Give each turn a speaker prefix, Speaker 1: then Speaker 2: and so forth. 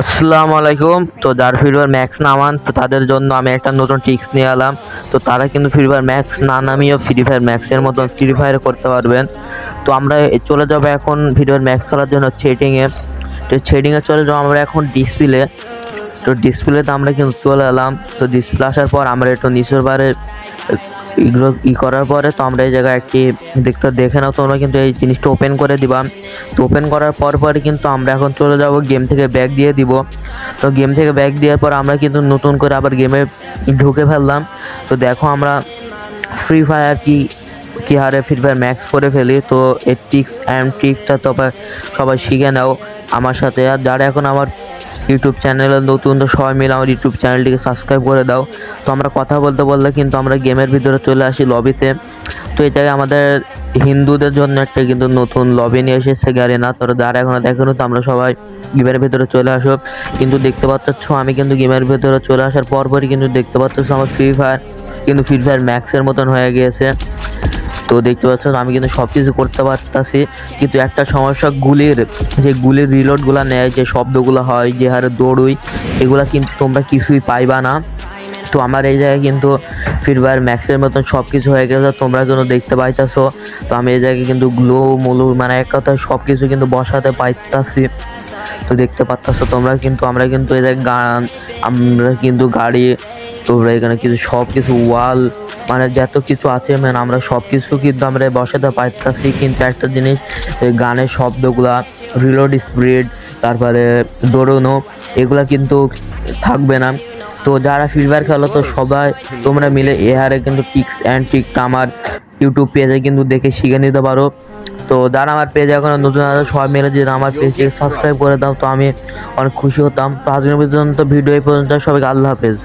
Speaker 1: আসসালামু আলাইকুম। তো যার ফ্রি ফায়ার ম্যাক্স নামান তো তাদের জন্য আমি একটা নতুন ট্রিক্স নিয়ে এলাম। তো তারা কিন্তু ফ্রি ফায়ার ম্যাক্স না নামিয়েও ফ্রি ফায়ার ম্যাক্সের মতন ফ্রি ফায়ার করতে পারবেন। তো আমরা চলে যাব এখন ফ্রি ফায়ার ম্যাক্স খেলার জন্য সেটিংয়ে তো সেটিংয়ে চলে যাব আমরা এখন ডিসপ্লে তো ডিসপ্লেতে আমরা কিন্তু চলে এলাম। তো ডিসপ্লে আসার পর আমরা একটু নিচের বারে এগুলো ই করার পরে তো আমরা এই জায়গায় একটি দেখতে দেখে নাও তোমরা কিন্তু এই জিনিসটা ওপেন করে দিবা। তো ওপেন করার পর পরে কিন্তু আমরা এখন চলে যাব গেম থেকে ব্যাক দিয়ে দিব। তো গেম থেকে ব্যাক দেওয়ার পর আমরা কিন্তু নতুন করে আবার গেমে ঢুকে ফেললাম। তো দেখো আমরা ফ্রি ফায়ার কি কি হারে ফ্রি ফায়ার ম্যাক্স করে ফেলি। তো এই ট্রিক্স অ্যান্ড ট্রিকটা তো সবাই শিখে নাও। আমার সাথে আর যারা এখন আমার ইউটিউব চ্যানেলে নতুন তো সবাই মিলে আমার ইউটিউব চ্যানেলটিকে সাবস্ক্রাইব করে দাও। তো আমরা কথা বলতে বলতে কিন্তু আমরা গেমের ভিতরে চলে আসি লবিতে তো এই জায়গায় আমাদের হিন্দুদের জন্য একটা কিন্তু নতুন লবি নিয়ে এসেছে গ্যারেনা তো যারা এখনও দেখেনো, তো আমরা সবাই গেমের ভিতরে চলে আসো। কিন্তু দেখতে পাচ্ছ, আমি কিন্তু গেমের ভিতরে চলে আসার পরপরই কিন্তু দেখতে পাচ্ছ, আমার ফ্রি ফায়ার কিন্তু ফ্রি ফায়ার ম্যাক্সের মতন হয়ে গিয়েছে। তো দেখতে পাচ্ছ, আমি কিন্তু সব কিছু করতে পারতাছি, কিন্তু একটা সমস্যা, গুলির যে গুলির রিলোডগুলো নেয়, যে শব্দগুলো হয়, যে হারে দৌড়ুই, এগুলা কিন্তু তোমরা কিছুই পাইবা না। তো আমার এই জায়গায় কিন্তু ফ্রি ফায়ার ম্যাক্সের মতন সব কিছু হয়ে গেছে, তোমরা যেন দেখতে পাইতাছো। তো আমি এই জায়গায় কিন্তু গ্লো মুলু মানে এক কথায় সব কিছু কিন্তু বসাতে পাইতাছি। তো দেখতে পাচ্তাছো তোমরা কিন্তু, আমরা কিন্তু এই জায়গায় গান আমরা কিন্তু গাড়ি, তোমরা এখানে কিছু সব কিছু ওয়াল মানে যত কিছু আছে মানে আমরা সব কিছু কিন্তু আমরা বসাতে পারতাছি। কিন্তু একটা জিনিস গানের শব্দগুলা রিলোড স্পিড তারপরে দৌড়নো, এগুলা কিন্তু থাকবে না। তো যারা ফ্রি ফায়ার খেলো, তো সবাই তোমরা মিলে এ হারে কিন্তু টিক্স অ্যান্ড ট্রিকটা আমার ইউটিউব পেজে কিন্তু দেখে শিখে নিতে পারো। তো যারা আমার পেজে এখন নতুন আছে, সবাই মিলে যদি আমার পেজকে সাবস্ক্রাইব করে দাও, তো আমি অনেক খুশি হতাম। তো আজকের পর্যন্ত ভিডিও এই পর্যন্ত সবাইকে আল্লাহ হাফেজ।